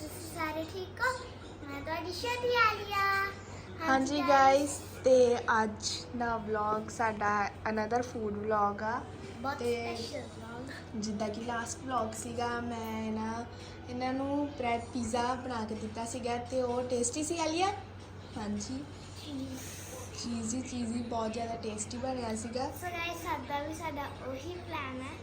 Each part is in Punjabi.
ਤੁਸੀਂ ਸਾਰੇ ਠੀਕ ਹੋ? ਮੈਂ ਤੁਹਾਡੀ ਸ਼ਾਦੀ ਆਲੀਆ ਹਾਂਜੀ ਗਾਇਸ ਤੇ ਅੱਜ ਦਾ ਵਲੌਗ ਸਾਡਾ ਅਨਦਰ ਫੂਡ ਵਲੌਗ ਆ। ਬਹੁਤ ਤੇ- ਸਪੈਸ਼ਲ ਵਲੌਗ ਜਿੱਦਾਂ ਕਿ ਲਾਸਟ ਵਲੌਗ ਸੀਗਾ ਮੈਂ ਨਾ ਇਹਨਾਂ ਨੂੰ ਬ੍ਰੈਡ ਪੀਜ਼ਾ ਬਣਾ ਕੇ ਦਿੱਤਾ ਸੀਗਾ ਤੇ ਉਹ ਟੇਸਟੀ ਸੀ ਆਲੀਆ ਹਾਂਜੀ। ਚੀਜ਼ੀ ਚੀਜ਼ੀ ਬਹੁਤ ਜ਼ਿਆਦਾ ਟੇਸਟੀ ਬਣਿਆ ਸੀਗਾ। ਸੋ ਗਾਇਸ ਸਾਡਾ ਵੀ ਸਾਡਾ ਉਹੀ ਪਲਾਨ ਹੈ।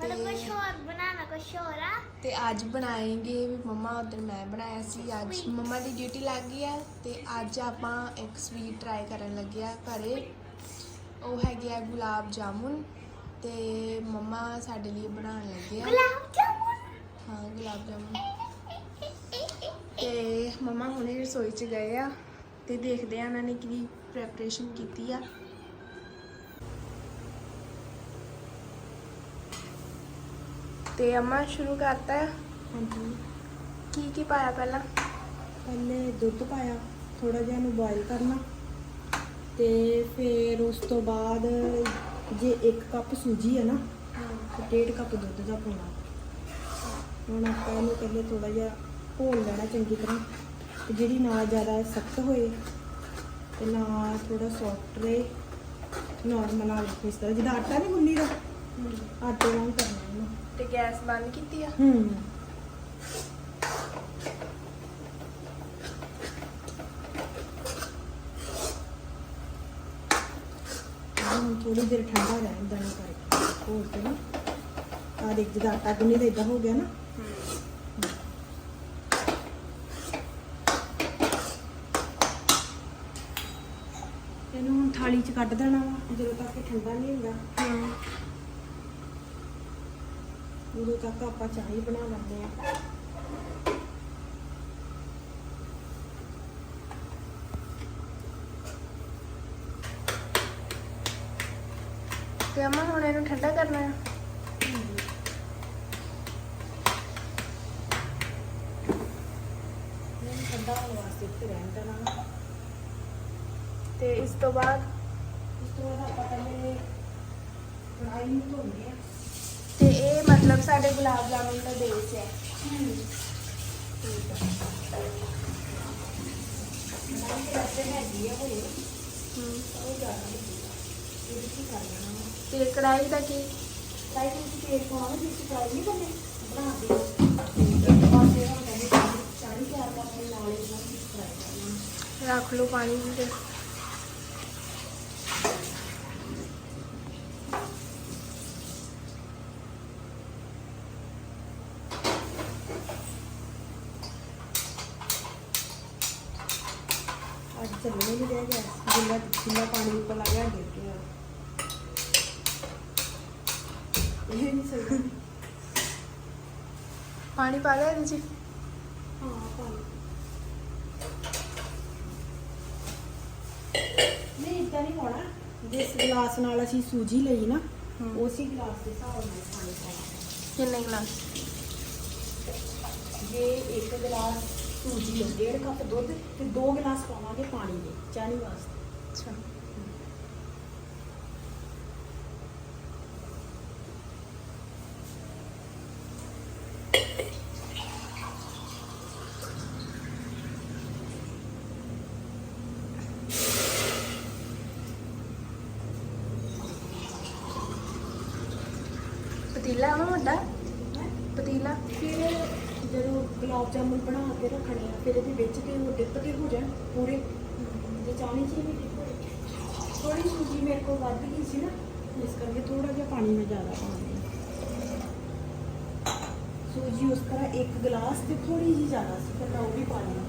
ਮਤਲਬ ਕੁਝ ਹੋਰ ਬਣਾਉਣਾ ਕੁਝ ਹੋਰ ਆ? ਤੇ ਅੱਜ ਬਣਾਏਂਗੇ ਵੀ ਮੰਮਾ ਉਧਰ ਮੈਂ ਬਣਾਇਆ ਸੀ ਅੱਜ. ਮੰਮਾ ਦੀ ਡਿਊਟੀ ਲੱਗ ਗਈ ਆ ਤੇ ਅੱਜ ਆਪਾਂ ਇੱਕ ਸਵੀਟ ਟਰਾਈ ਕਰਨ ਲੱਗੇ ਆ ਘਰੇ। ਉਹ ਹੈਗੇ ਆ ਗੁਲਾਬ ਜਾਮੁਨ ਤੇ ਮੰਮਾ ਸਾਡੇ ਲਈ ਬਣਾਉਣ ਲੱਗੇ ਆ। ਗੁਲਾਬ ਜਾਮੁਨ? ਹਾਂ ਗੁਲਾਬ ਜਾਮੁਨ। ਤੇ ਮੰਮਾ ਹੁਣੇ ਰਸੋਈ 'ਚ ਗਏ ਆ ਤੇ ਦੇਖਦੇ ਆ ਉਹਨਾਂ ਨੇ ਕੀ ਪ੍ਰੈਪਰੇਸ਼ਨ ਕੀਤੀ ਆ। ਤੇ ਅੰਮਾ ਸ਼ੁਰੂ ਕਰਤਾ ਹੈ ਹਾਂਜੀ। ਕੀ ਕੀ ਪਾਇਆ ਪਹਿਲਾਂ? ਪਹਿਲੇ ਦੁੱਧ ਪਾਇਆ ਥੋੜਾ ਜਿਹਾ ਨੂੰ ਬੋਇਲ ਕਰਨਾ। ਤੇ ਫਿਰ ਉਸ ਤੋਂ ਬਾਅਦ ਜੇ 1 ਕੱਪ ਸੂਜੀ ਹੈ ਨਾ ਤੇ ਡੇਢ ਕੱਪ ਦੁੱਧ ਦਾ ਪਾਉਣਾ। ਹੁਣ ਆਪਾਂ ਇਹਨੂੰ ਪਹਿਲੇ ਥੋੜਾ ਜਿਹਾ ਘੋਲ ਲੈਣਾ ਚੰਗੀ ਤਰ੍ਹਾਂ। ਤੇ ਜਿਹੜੀ ਨਾ ਜ਼ਿਆਦਾ ਸਖਤ ਹੋਏ ਤੇ ਨਾ ਥੋੜਾ ਸੌਫਟ ਰਹੇ। ਨਾਰਮਲ ਆ ਇਸ ਤਰ੍ਹਾਂ ਜਿਹਦਾ ਆਟਾ ਨਹੀਂ ਗੁੰਨੀ ਦਾ ਆਟੇ ਵਾਂਗ ਕਰਨਾ ਇਹਨੂੰ ਤੇ ਗੈਸ ਬੰਦ ਕੀਤੀ ਆ? ਹੂੰ। ਹੁਣ ਥੋੜੀ ਦੇਰ ਠੰਡਾ ਰਹਿਣ ਦੇਣਾ ਕਰਕੇ ਹੋਰ ਤੇ ਨਾ ਆ ਦੇਖ ਜਿਹਦਾ ਆਟਾ ਗੁੰਨੀ ਦਾ ਇਦਾਂ ਹੋ ਗਿਆ ਨਾ। ਇਹਨੂੰ ਹੁਣ ਥਾਲੀ 'ਚ ਕੱਢ ਦੇਣਾ ਵਾ ਜਦੋਂ ਤੱਕ ਇਹ ਠੰਡਾ ਨਹੀਂ ਹੁੰਦਾ। ਹੂੰ। ਉਦੋਂ ਤੱਕ ਆਪਾਂ ਚਾਹ ਹੀ ਬਣਾ ਲੈਂਦੇ ਆ ਤੇ ਅੰਮਾ ਹੁਣ ਇਹਨੂੰ ਠੰਡਾ ਕਰਨਾ ਹੈ ਇਹਨੂੰ ਠੰਡਾ ਹੋਣ ਵਾਸਤੇ ਇੱਥੇ ਰਹਿਣ ਦੇਣਾ। ਤੇ ਇਸ ਤੋਂ ਬਾਅਦ ਉਸ ਤੋਂ ਬਾਅਦ ਆਪਾਂ ਪਹਿਲੇ ਕੜਾਈ ਨੂੰ ਧੋਂਦੇ ਆ ਇਹ ਮਤਲਬ ਸਾਡੇ ਗੁਲਾਬ ਜਾਮੁਨ ਦਾ ਬੇਸ ਹੈ ਕੜਾਈ ਦੇ ਰੱਤੇ ਹੈਗੀ ਆ ਹੋਏ ਹੂੰ ਉਹ ਜ਼ਿਆਦਾ ਨਹੀਂ ਇਹਦੇ ਕੀ ਕਰ ਲੈਣਾ ਵਾ। ਤੇ ਕੜਾਈ ਦਾ ਕੀ ਕੜਾਈ ਦੇ ਵਿੱਚ ਤੇਲ ਪਾਉਣਾ ਵਾ, ਜਿਸ ਕੜਾਈ ਨਹੀਂ ਬਣੇ ਬਣਾ ਦੇ ਇੱਕ ਪਾਸੇ ਹੁਣ ਕਹਿੰਦੇ ਚਾੜੀ ਤਿਆਰ ਕਰਕੇ ਨਾਲੇ ਨਾਲ ਫਰਾਈ ਕਰਨਾ ਰੱਖ ਲਓ ਪਾਣੀ ਵਿੱਚ ਅੱਜ ਚੱਲਣੇ ਨਹੀਂ ਰਹਿ ਗਿਆ ਜਿੰਨਾ ਜਿੰਨਾ ਪਾਣੀ ਉੱਪਰ ਲੱਗ ਗਿਆ ਗਿਰ ਗਿਆ ਇਹ ਨਹੀਂ ਸਹੀ ਪਾਣੀ ਪਾ ਲਿਆ ਇਹਦੇ 'ਚ? ਹਾਂ ਪਾਣੀ ਨਹੀਂ ਇਦਾਂ ਨਹੀਂ ਹੋਣਾ ਜਿਸ ਗਲਾਸ ਨਾਲ ਅਸੀਂ ਸੂਜੀ ਲਈ ਨਾ। ਉਸੇ ਗਲਾਸ ਦੇ ਹਿਸਾਬ ਨਾਲ ਪਾਣੀ ਪਾਉਣਾ। ਕਿੰਨੇ ਗਲਾਸ? ਜੇ ਇੱਕ ਗਲਾਸ ਸੂਜੀ ਲਈ ਡੇਢ ਕੱਪ ਦੁੱਧ ਤੇ ਦੋ ਗਲਾਸ ਪਾਵਾਂਗੇ ਪਾਣੀ ਦੇ ਚਾਹਣੀ ਵਾਸਤੇ। ਅੱਛਾ। ਪਤੀਲਾ ਵਾ ਵੱਡਾ ਪਤੀਲਾ? ਫਿਰ ਜਦੋਂ ਗੁਲਾਬ ਜਾਮੁਨ ਬਣਾ ਕੇ ਰੱਖਣੇ ਆ, ਫਿਰ ਇਹਦੇ ਵਿੱਚ ਤੇ ਉਹ ਡਿੱਪ ਕੇ ਹੋ ਜਾਣ ਪੂਰੇ। ਜੇ ਚਾਹਣੀ ਸੀ ਵੀ dip ਹੋਏ। ਥੋੜੀ ਸੂਜੀ ਮੇਰੇ ਕੋਲ ਵੱਧ ਗਈ ਸੀ ਨਾ, ਇਸ ਕਰਕੇ ਥੋੜਾ ਜਿਹਾ ਪਾਣੀ ਮੈਂ ਜ਼ਿਆਦਾ ਪਾਉਂਦੀ ਸੂਜੀ ਉਸ ਤਰ੍ਹਾਂ ਇੱਕ ਗਲਾਸ ਤੇ ਥੋੜੀ ਜਿਹੀ ਜ਼ਿਆਦਾ ਸੀ, ਫਿਰ ਮੈਂ ਉਹ ਵੀ ਪਾ ਲਈ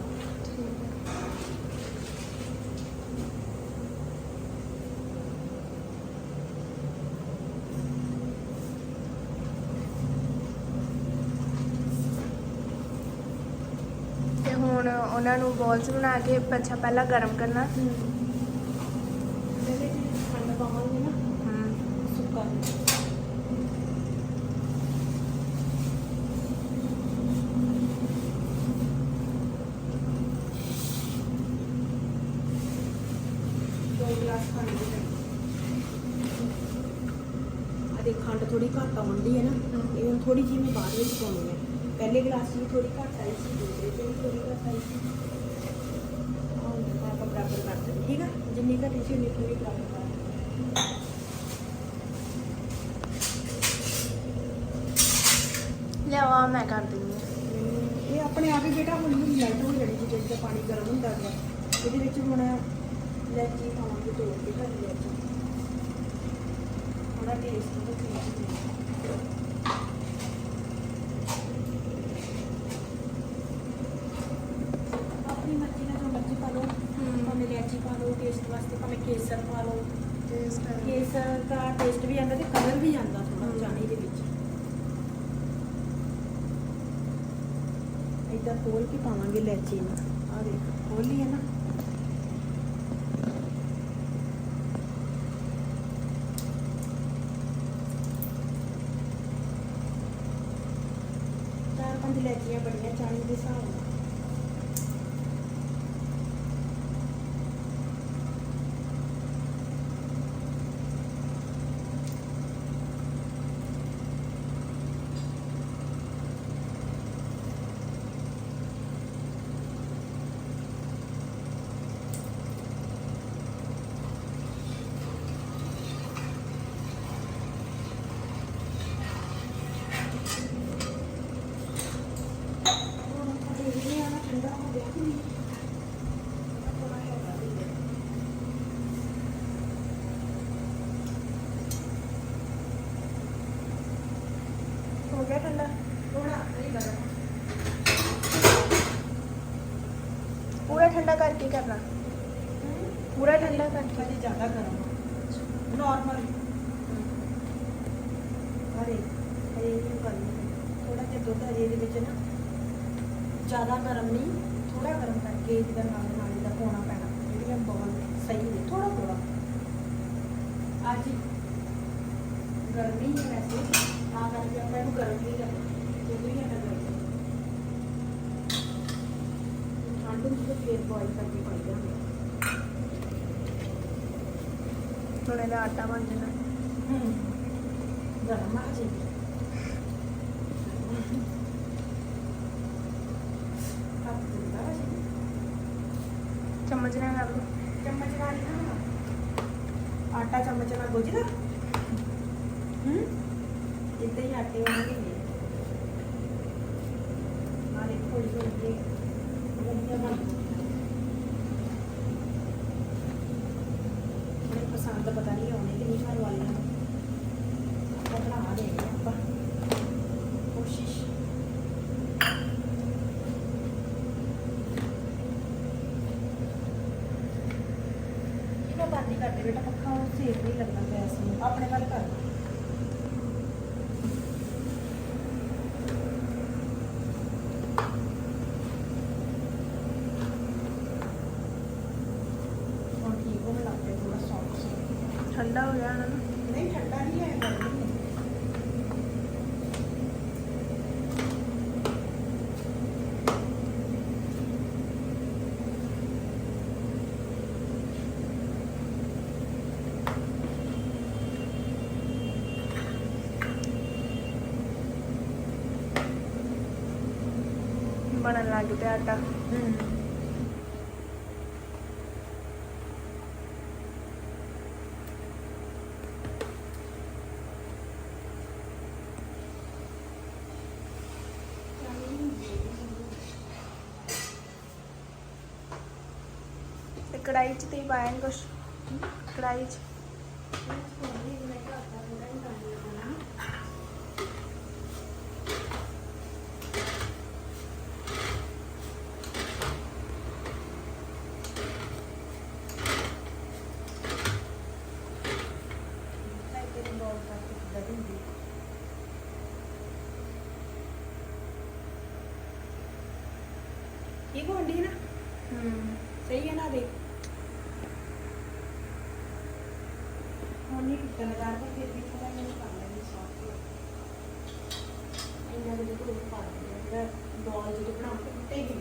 ਤੇ ਹੁਣ ਉਹਨਾਂ ਨੂੰ ਬੋਲਸ ਬਣਾ ਕੇ ਅੱਛਾ ਪਹਿਲਾਂ ਗਰਮ ਕਰਨਾ। ਖੰਡ ਪਾਵਾਂਗੇ ਨਾ। ਸੁੱਕਾ। ਥੋੜੀ ਘੱਟ ਆਉਂਦੀ ਹੈ ਨਾ। ਇਹ ਹੁਣ ਥੋੜੀ ਜਿਹੀ ਮੈਂ ਬਾਅਦ ਵਿੱਚ ਪਾਉਣੀ ਹੈ। ਪਹਿਲੇ ਗਲਾਸ ਵੀ ਥੋੜੀ ਘੱਟ ਆਈ ਸੀ ਦੂਸਰੇ ਵੀ ਥੋੜੀ ਘੱਟ ਆਈ ਸੀ। ਆਪਾਂ ਬਰਾਬਰ ਕਰ ਦਿੰਦੇ ਠੀਕ ਆ? ਜਿੰਨੀ ਘਟੀ ਸੀ ਉਨੀ ਥੋੜੀ ਬਰਾਬਰ ਕਰ ਲਿਆਵਾ ਮੈਂ ਕਰ ਦਿੰਦੀ ਹਾਂ। ਇਹ ਆਪਣੇ ਆਪ ਹੀ ਬੇਟਾ ਹੁਣ ਨੂੰ ਲਾਈਟ ਹੋ ਜਾਣੀ ਜਿੱਦਾਂ ਜਿੱਦਾਂ ਪਾਣੀ ਗਰਮ ਹੁੰਦਾ ਗਿਆ ਇਹਦੇ ਵਿੱਚ ਹੁਣ ਲੈਚੀ ਪਾਵਾਂਗੇ ਤੋੜ ਕੇ ਘਰ ਲੈਚੀ ਥੋੜਾ ਟੇਸਟ ਉਹਦਾ ਚੇਂਜ ਹੋ ਆਪਣੀ ਮਰਜ਼ੀ ਨਾਲ ਜੋ ਮਰਜ਼ੀ ਪਾ ਲਓ ਭਾਵੇਂ ਲੈਚੀ ਪਾ ਲਓ ਟੇਸਟ ਵਾਸਤੇ ਭਾਵੇਂ ਕੇਸਰ ਪਾ ਲਓ। ਟੇਸਟ ਕੇਸਰ ਦਾ ਟੇਸਟ ਵੀ ਆਉਂਦਾ ਤੇ ਕਲਰ ਵੀ ਆਉਂਦਾ ਥੋੜਾ। ਚਾਣੀ ਦੇ ਵਿੱਚ। ਇਦਾਂ ਖੋਲ ਕੇ ਪਾਵਾਂਗੇ ਲੈਚੀ ਨੂੰ ਆ ਦੇਖ ਖੋਲੀ ਹੈ ਨਾ। ਚਾਰ ਪੰਜ ਲੈਚੀਆਂ ਬੜੀਆਂ ਚਾਣੀ ਦੇ ਹਿਸਾਬ ਨਾਲ। ਹੁਣ ਆਪਾਂ ਦੇਖਦੇ ਹਾਂ ਨਾ ਠੰਡਾ ਹੋ ਗਿਆ ਕਿ ਨਹੀਂ ਥੋੜਾ ਜਿਹਾ ਵੀ ਹੈ ਹੋ ਗਿਆ ਠੰਡਾ ਥੋੜਾ ਨਹੀਂ ਗਰਮ ਪੂਰਾ ਠੰਡਾ ਕਰਕੇ ਕਰਨਾ ਪੂਰਾ ਠੰਡਾ ਕਰਕੇ ਕਦੀ ਜ਼ਿਆਦਾ ਗਰਮ ਨਾਰਮਲ ਅਰੇ ਅਰੇ ਇਹ ਕਰਨੀ ਥੋੜਾ ਜਿਹਾ ਦੁੱਧ ਅਜੇ ਇਹਦੇ ਵਿੱਚ ਨਾ ਜ਼ਿਆਦਾ ਗਰਮ ਨਹੀਂ ਥੋੜਾ ਗਰਮ ਕਰਕੇ ਇਹਦਾ ਨਾਲ ਨਾਲ ਇਹਦਾ ਪਾਉਣਾ ਪੈਣਾ ਜਿਹੜੀਆਂ ਬੋਲ ਸਹੀ ਨੇ ਥੋੜਾ ਥੋੜਾ ਅੱਜ ਗਰਮੀ ਹੈ ਵੈਸੇ ਤਾਂ ਕਰਕੇ ਆਪਾਂ ਇਹਨੂੰ ਗਰਮ ਨਹੀਂ ਕਰਨਾ ਦੁੱਧ ਵੀ ਨਾ ਗਰਮ ਠੰਡ ਤਾਂ ਫੇਰ ਬੋਇਲ ਕਰਕੇ ਪਾਈਦਾ ਹੁੰਦਾ ਹੁਣ ਇਹਦਾ ਆਟਾ ਬਣ ਜਾਣਾ। ਹਮ ਗਰਮ ਆ ਜੀ ਹੱਥ ਦਿੰਦਾ ਵਾ ਜੀ ਚਮਚ ਨਾਲ ਕਰ ਲਓ ਚਮਚ ਨਾਲ ਹੀ ਨਾ ਆਟਾ ਚਮਚ ਨਾਲ ਗੁੱਝਦਾ ਹੂੰ ਇੱਦਾਂ ਹੀ ਆਟੇ ਵਾਂਗੇ ਨੇ ਨਾਲੇ ਥੋੜੀ ਥੋੜੀ ਵਧੀਆ ਬਣ ਮੈਨੂੰ ਪਸੰਦ ਪਤਾ ਨਹੀਂ ਆਉਣੇ ਕਿ ਨਹੀਂ ਘਰ ਵਾਲਿਆਂ ਨੂੰ ਆਪਾਂ ਬਣਾ ਦੇਗੇ ਆਪਾਂ ਕੋਸ਼ਿਸ਼ ਇਹਦਾ ਬੰਦ ਹੀ ਕਰਦੇ ਬੇਟਾ ਪੱਖਾ ਨਹੀਂ ਲੱਗਦਾ ਗੈਸ ਨੂੰ ਆਪਣੇ ਵੱਲ ਕਰ ਠੀਕ ਹੋਣ ਲੱਗ ਪਿਆ ਠੰਡਾ ਹੋ ਗਿਆ ਨਾ ਨਹੀਂ ਠੰਡਾ ਨਹੀਂ ਹੈ ਗਰਮ ਹੀ ਹੈ ਬਣਨ ਲੱਗ ਪਿਆ ਆਟਾ। ਹੂੰ ਕੜਾਈ 'ਚ ਤੇ ਪਾਇਆ ਕੁਛ? ਕੜਾਈ 'ਚ। ਠੀਕ ਹੋਣੀ ਨਾ ਹੂੰ ਸਹੀ ਹੈ ਨਾ ਦੇਖ ਹੁਣ ਨਹੀਂ ਟੁੱਟਣ ਪਰ ਫਿਰ ਵੀ ਥੋੜਾ ਜਿਹਾ ਕਰ ਲੈਣੀ ਸੌਫਟ ਇੰਨਾ ਦੇ ਕੋਲ ਪਾ ਦਿੰਦੇ ਬੋਲ ਜਦੋਂ ਬਣਾ ਕੇ ਟੁੱਟੇਗੀ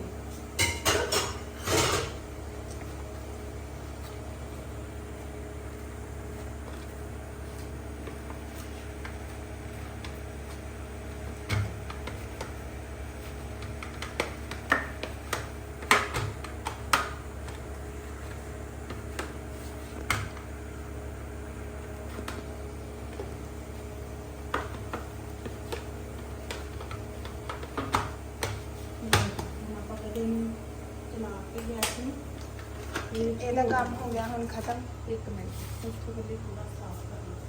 ਨਹੀਂ ਇਹਦਾ ਕੰਮ ਹੋ ਗਿਆ ਹੁਣ ਖਤਮ। ਇੱਕ ਮਿੰਟ ਉਸ ਤੋਂ ਪਹਿਲੇ ਥੋੜਾ ਸਾਫ਼ ਕਰ ਲਓ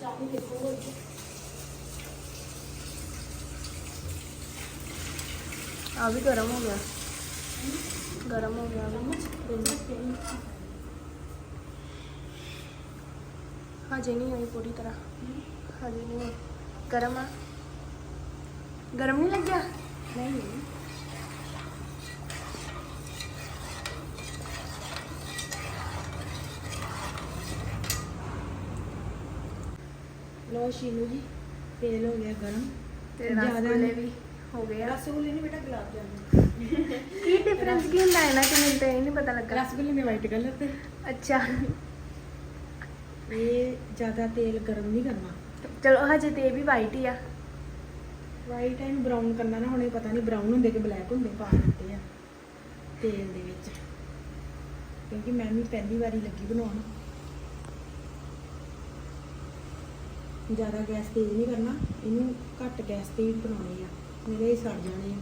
ਚਾਹੀ ਦੇਖੋ ਹੋਰ ਕੀ ਆ ਵੀ ਗਰਮ ਹੋ ਗਿਆ। ਗਰਮ ਹੋ ਗਿਆ। ਹਜੇ ਨਹੀਂ ਹੋਈ ਪੂਰੀ ਤਰ੍ਹਾਂ। ਹਜੇ ਨਹੀਂ ਹੋਈ ਗਰਮ ਆ। ਗਰਮ ਨਹੀਂ ਲੱਗਿਆ? ਨਹੀਂ। ਲੋ ਸ਼ੀਨੂ ਜੀ ਤੇਲ ਹੋ ਗਿਆ ਗਰਮ। ਤੇ ਜ਼ਿਆਦਾ ਰਸਗੁੱਲੇ ਨਹੀਂ। ਵੀ। ਹੋ ਗਏ। ਆ ਰਸਗੁੱਲੇ ਨਹੀਂ ਬੇਟਾ ਗੁਲਾਬ ਜਾਮੁਨ। ਕੀ ਡਿਫਰੈਂਸ ਕੀ ਹੁੰਦਾ ਇਹਨਾਂ ਚ ਮੈਨੂੰ ਤਾਂ ਇਹ ਨਹੀਂ ਪਤਾ ਲੱਗਾ। ਰਸਗੁੱਲੇ ਨੇ ਵਾਈਟ ਕਲਰ ਤੇ। ਅੱਛਾ। ਇਹ ਜ਼ਿਆਦਾ ਤੇਲ ਗਰਮ ਨਹੀਂ ਕਰਨਾ। ਚਲੋ ਹਜੇ ਤੇ ਇਹ ਵੀ ਵਾਈਟ ਹੀ ਆ। ਵਾਈਟ ਐਂਡ ਬਰਾਊਨ ਕਰਨਾ ਨਾ ਹੁਣੇ ਪਤਾ ਨਹੀਂ ਬਰਾਊਨ ਹੁੰਦੇ ਕਿ ਬਲੈਕ ਹੁੰਦੇ ਪਾ ਦਿੱਤੇ ਆ ਤੇਲ ਦੇ ਵਿੱਚ। ਕਿਉਂਕਿ ਮੈਂ ਵੀ ਪਹਿਲੀ ਵਾਰੀ ਲੱਗੀ ਬਣਾਉਣ। ਜ਼ਿਆਦਾ ਗੈਸ ਤੇਜ਼ ਨਹੀਂ ਕਰਨਾ ਇਹਨੂੰ ਘੱਟ ਗੈਸ ਤੇ ਹੀ ਬਣਾਉਣੇ ਆ। ਮੇਰੇ ਇਹ ਸੜ ਜਾਣੇ ਆ।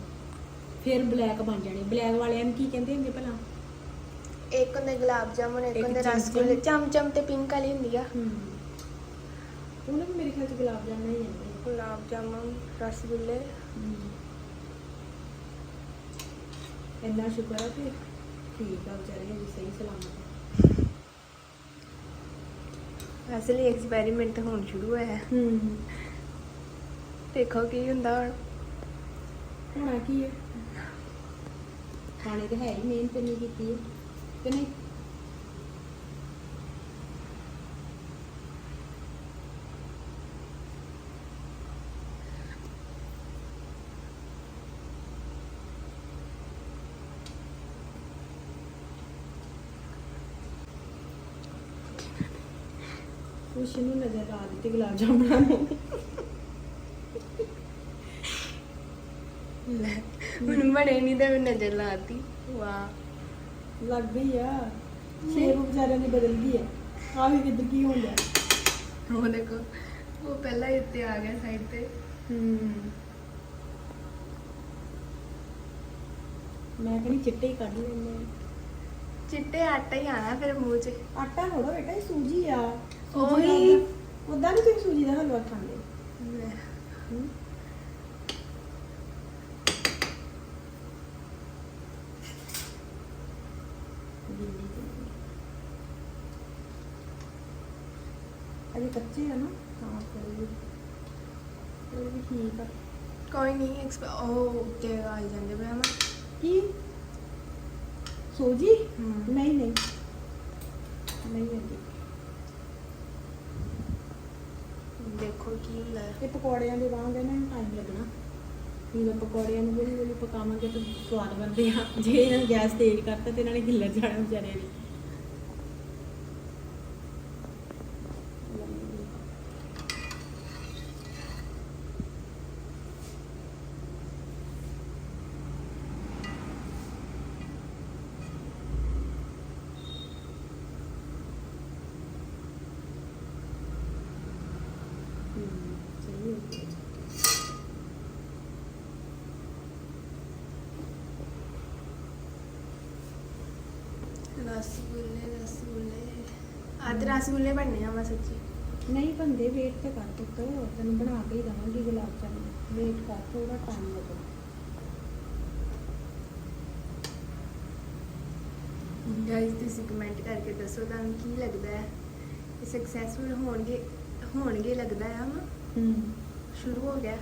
ਫਿਰ ਬਲੈਕ ਬਣ ਜਾਣੇ। ਬਲੈਕ ਵਾਲਿਆਂ ਨੂੰ ਕੀ ਕਹਿੰਦੇ ਹੁੰਦੇ ਭਲਾ? ਇੱਕ ਹੁੰਦੇ ਗੁਲਾਬ ਜਾਮੁਨ ਇੱਕ ਇੱਕ ਹੁੰਦੇ ਚਮਚਮ। ਰਸਗੁੱਲੇ। ਚਮਚਮ ਤੇ ਪਿੰਕ ਵਾਲੀ ਹੁੰਦੀ ਆ। ਹੂੰ। ਉਹਨਾਂ ਨੂੰ ਮੇਰੇ ਖਿਆਲ ਚ ਗੁਲਾਬ ਜਾਮੁਨ ਹੀ ਜਾਂਦੇ ਆ। ਗੁਲਾਬ ਜਾਮੁਨ ਰਸਗੁੱਲੇ। ਇੰਨਾ ਸ਼ੁਕਰ ਆ ਕਿ ਠੀਕ ਆ ਵਿਚਾਰੇ ਹਜੇ ਸਹੀ ਸਲਾਮਤ। ਅਸਲੀ ਐਕਸਪੈਰੀਮੈਂਟ ਹੁਣ ਸ਼ੁਰੂ ਹੋਇਆ। ਹੈ ਹੂੰ। ਦੇਖੋ ਕੀ ਹੁੰਦਾ ਹੁਣ। ਹੋਣਾ ਕੀ ਹੈ? ਖਾਣੇ ਤੇ ਹੈ ਹੀ ਮਿਹਨਤ ਨਹੀਂ ਕੀਤੀ ਹੈ, ਕਿ ਨਹੀਂ? ਕੁਛ ਨੂੰ, ਨਜ਼ਰ ਆ ਦਿੱਤੀ ਗੁਲਾਬ ਜਾਮੁਨਾਂ ਨੂੰ ਲੈ ਬਣੇ ਨਹੀਂ ਤਾਂ ਨਜ਼ਰ ਲਾਤੀ। ਵਾਹ ਲੱਗ ਗਈ ਆ। ਸ਼ੇਪ ਵਿਚਾਰਿਆਂ ਦੀ ਬਦਲ ਗਈ ਆ। ਆ ਵੀ ਕਿੱਧਰ ਕੀ ਹੋਣ ਡਿਆ। ਉਹ ਦੇਖੋ ਉਹ ਪਹਿਲਾਂ ਹੀ ਉੱਤੇ ਆ ਗਿਆ ਸਾਈਡ ਤੇ। ਹੂੰ। ਮੈਂ ਕਹਿੰਦੀ ਚਿੱਟੇ ਹੀ ਕੱਢ ਲੈਂਦੇ ਆ। ਚਿੱਟੇ ਆਟਾ ਹੀ ਆਣਾ ਫਿਰ ਮੂੰਹ 'ਚ। ਆਟਾ ਥੋੜਾ ਬੇਟਾ ਇਹ ਸੂਜੀ ਆ। ਉਹੀ। ਉਦਾਂ ਨਹੀਂ ਤੁਸੀਂ ਸੂਜੀ ਦਾ ਹਲਵਾ ਖਾਂਦੇ। ਹੂੰ। ਕੱਚੇ ਆ ਨਾ। ਹਾਂ ਫਿਰ ਵੀ। ਫਿਰ ਵੀ ਠੀਕ ਆ। ਕੋਈ ਨਹੀਂ ਐਕਸਪ ਉਹ ਉੱਤੇ ਆ ਜਾਂਦੇ ਪਏ ਨਾ। ਕੀ? ਸੂਜੀ? ਹਮ। ਨਹੀਂ ਨਹੀਂ। ਨਹੀਂ ਆਂਦੀ ਦੇਖੋ ਕੀ ਹੁੰਦਾ। ਹੈ। ਇਹ ਪਕੌੜਿਆਂ ਦੇ ਵਾਂਗ ਇਹਨਾਂ ਨੂੰ ਟਾਈਮ ਲੱਗਣਾ। ਜਦੋਂ ਪਕੌੜਿਆਂ ਨੂੰ ਵੇਲੀ ਵੇਲੀ ਪਕਾਵਾਂਗੇ ਤਾਂ ਸਵਾਦ ਬਣਦੇ ਆ। ਜੇ ਇਹਨਾਂ ਨੇ ਗੈਸ ਤੇਜ਼ ਕਰਤਾ ਤੇ ਇਹਨਾਂ ਨੇ ਹਿੱਲਰ ਜਾਣਾ ਵਿਚਾਰਿਆਂ ਨੇ ਹਮ, ਸਹੀ ਹੋ ਗਿਆ ਰਸਗੁੱਲੇ ਰਸਗੁੱਲੇ। ਅੱਜ ਰਸਗੁੱਲੇ ਬਣਨੇ ਆ ਮੈਂ ਸੱਚੀ ਨਹੀਂ ਬੰਦੇ ਵੇਟ ਤੇ ਕਰ ਪੁੱਤ। ਤੈਨੂੰ ਬਣਾ ਕੇ ਹੀ ਦਵਾਂਗੀ ਗੁਲਾਬ ਜਾਮੁਨ। ਵੇਟ ਕਰ ਥੋੜਾ ਟਾਈਮ ਲੱਗੋ। ਗਾਇਸ ਤੁਸੀਂ ਕਮੈਂਟ ਕਰਕੇ ਦੱਸੋ ਤੁਹਾਨੂੰ ਕੀ ਲੱਗਦਾ ਹੈ? ਸਕਸੈਸਫੁਲ ਹੋਣਗੇ ਹੋਣਗੇ ਲੱਗਦਾ ਹੈ ਨਾ? ਹੂੰ। ਸ਼ੁਰੂ ਹੋ ਗਿਆ।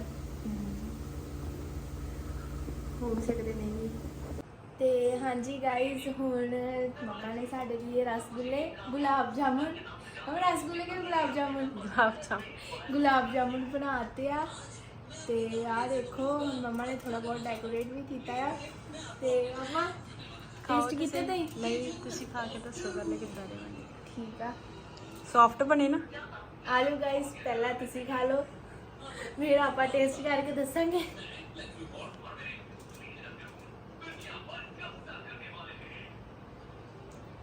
ਹੋ ਸਕਦੇ ਨਹੀਂ। ਤੇ ਹਾਂਜੀ ਗਾਇਸ ਹੁਣ ਮੰਮਾ ਨੇ ਸਾਡੇ ਲਈ ਰਸਗੁੱਲੇ ਗੁਲਾਬ ਜਾਮੁਨ। ਉਹ ਰਸਗੁੱਲੇ ਕਿ ਗੁਲਾਬ ਜਾਮੁਨ? ਗੁਲਾਬ ਜਾਮੁਨ। ਗੁਲਾਬ ਜਾਮੁਨ ਬਣਾਤੇ ਆ। ਤੇ ਆ ਦੇਖੋ ਮੰਮਾ ਨੇ ਥੋੜਾ ਬਹੁਤ ਡੈਕੋਰੇਟ ਵੀ ਕੀਤਾ ਆ। ਤੇ ਮੰਮਾ ਟੇਸਟ ਕੀਤੇ ਨਹੀਂ ਨਹੀਂ ਤੁਸੀਂ ਖਾ ਕੇ ਦੱਸੋ ਪਹਿਲੇ ਕਿੱਦਾਂ ਦੇ ਬਣੇ। ਠੀਕ ਆ। ਸੌਫਟ ਬਣੇ ਨਾ। ਆਲੂ ਗਾਇਸ ਪਹਿਲਾਂ ਤੁਸੀਂ ਖਾ ਲਓ। ਫਿਰ ਆਪਾਂ ਟੇਸਟ ਕਰਕੇ ਦੱਸਾਂਗੇ।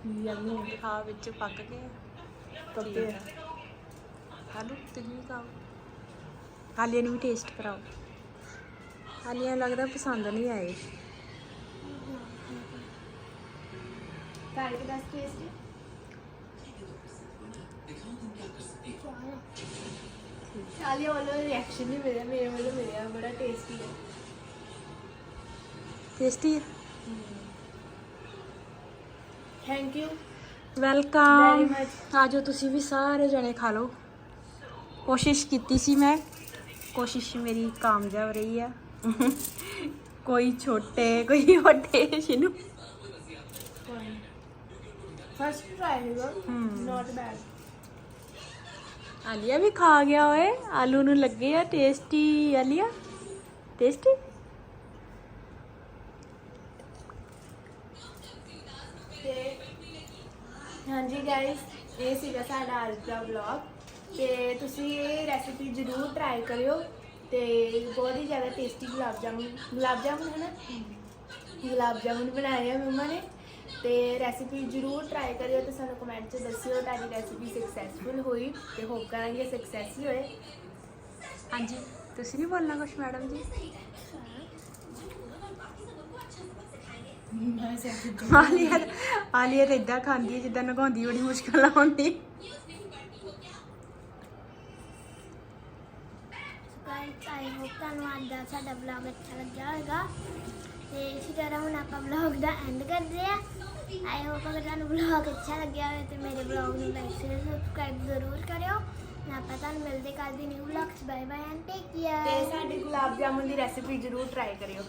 ਯੰਮੀ ਖਾ ਵਿੱਚ ਪੱਕ ਗਏ ਕੱਪੇ ਹਾਲੂ ਤੁਸੀਂ ਵੀ ਖਾਓ। ਹਾਲੀਆ ਨੂੰ ਵੀ ਟੇਸਟ ਕਰਾਓ। ਹਾਲੀਆ ਲੱਗਦਾ ਪਸੰਦ ਨਹੀਂ ਆਏ। ਕਰਕੇ ਦੱਸ ਟੇਸਟ ਆਲੀਆ ਵੱਲੋਂ ਰਿਐਕਸ਼ਨ ਨਹੀਂ ਮਿਲਿਆ ਮੇਰੇ ਵੱਲੋਂ ਮਿਲਿਆ ਬੜਾ ਟੇਸਟੀ ਹੈ। ਟੇਸਟੀ ਹੈ। Thank you welcome Very much. ਆਜੋ ਤੁਸੀਂ ਵੀ ਸਾਰੇ ਜਣੇ ਖਾ ਲਓ। ਕੋਸ਼ਿਸ਼ ਕੀਤੀ ਸੀ ਮੈਂ। ਕੋਸ਼ਿਸ਼ ਮੇਰੀ ਕਾਮਯਾਬ ਰਹੀ ਆ ਕੋਈ ਛੋਟੇ ਕੋਈ ਵੱਡੇ ਸ਼ਿਨੂ। ਫਸਟ ਟਰਾਈ ਹੈਗਾ। ਨਾਟ ਬੈਡ ਆਲੀਆ ਵੀ ਖਾ ਗਿਆ ਓਏ। ਆਲੂ ਨੂੰ ਲੱਗੇ ਆ। ਟੇਸਟੀ ਆਲੀਆ। ਟੇਸਟੀ ਤੇ ਹਾਂਜੀ ਗਾਇਸ ਇਹ ਸੀਗਾ ਸਾਡਾ ਅੱਜ ਦਾ ਵਲੌਗ ਤੇ ਤੁਸੀਂ ਇਹ ਰੈਸਿਪੀ ਜ਼ਰੂਰ ਟਰਾਈ ਕਰਿਓ ਤੇ ਬਹੁਤ ਹੀ ਜ਼ਿਆਦਾ ਟੇਸਟੀ ਗੁਲਾਬ ਜਾਮੁਨ ਗੁਲਾਬ ਜਾਮੁਨ ਹੈ ਨਾ? ਗੁਲਾਬ ਜਾਮੁਨ ਬਣਾਏ ਆ ਮੰਮਾ ਨੇ। ਤੇ ਰੈਸਿਪੀ ਜ਼ਰੂਰ ਟਰਾਈ ਕਰਿਓ ਤੇ ਸਾਨੂੰ ਕਮੈਂਟ 'ਚ ਦੱਸਿਓ ਤੁਹਾਡੀ ਰੈਸਿਪੀ ਸਕਸੈਸਫੁਲ ਹੋਈ ਤੇ ਹੋਪ ਕਰਾਂਗੇ ਸਕਸੈਸ ਹੀ ਹੋਏ। ਹਾਂਜੀ, ਤੁਸੀਂ ਨਹੀਂ ਬੋਲਣਾ ਕੁਛ ਮੈਡਮ ਜੀ? ਆਲੀਆ ਆਲੀਆ ਤਾਂ ਇਦਾਂ ਖਾਂਦੀ ਹੈ ਜਿੱਦਾਂ ਨਗਾਉਂਦੀ ਬੜੀ ਮੁਸ਼ਕਲ ਨਾਲ ਹੁੰਦੀ ਗਾਇਸ ਆਈ ਹੋਪ ਤੁਹਾਨੂੰ ਅੱਜ ਦਾ ਸਾਡਾ ਵਲੌਗ ਅੱਛਾ ਲੱਗਿਆ ਹੋਵੇਗਾ। ਤੇ ਇਸੇ ਤਰ੍ਹਾਂ ਹੁਣ ਆਪਾਂ ਵਲੌਗ ਦਾ ਐਂਡ ਕਰਦੇ ਆ ਆਈ ਹੋਪ ਅਗਰ ਤੁਹਾਨੂੰ ਵਲੌਗ ਅੱਛਾ ਲੱਗਿਆ ਹੋਵੇ ਤੇ ਮੇਰੇ ਵਲੌਗ ਨੂੰ ਲਾਈਕ ਸ਼ੇਅਰ ਸਬਸਕ੍ਰਾਈਬ ਜ਼ਰੂਰ ਕਰਿਓ। ਨਾ ਆਪਾਂ ਤੁਹਾਨੂੰ ਮਿਲਦੇ ਕੱਲ ਦੀ ਨਿਊ ਵਲੌਗ ਚ। ਬਾਏ ਬਾਏ ਐਂਡ ਟੇਕ ਤੇ ਕੇਅਰ ਸਾਡੀ ਗੁਲਾਬ ਜਾਮੁਨ ਦੀ ਰੈਸਿਪੀ ਜ਼ਰੂਰ ਟਰਾਈ ਕਰਿਓ।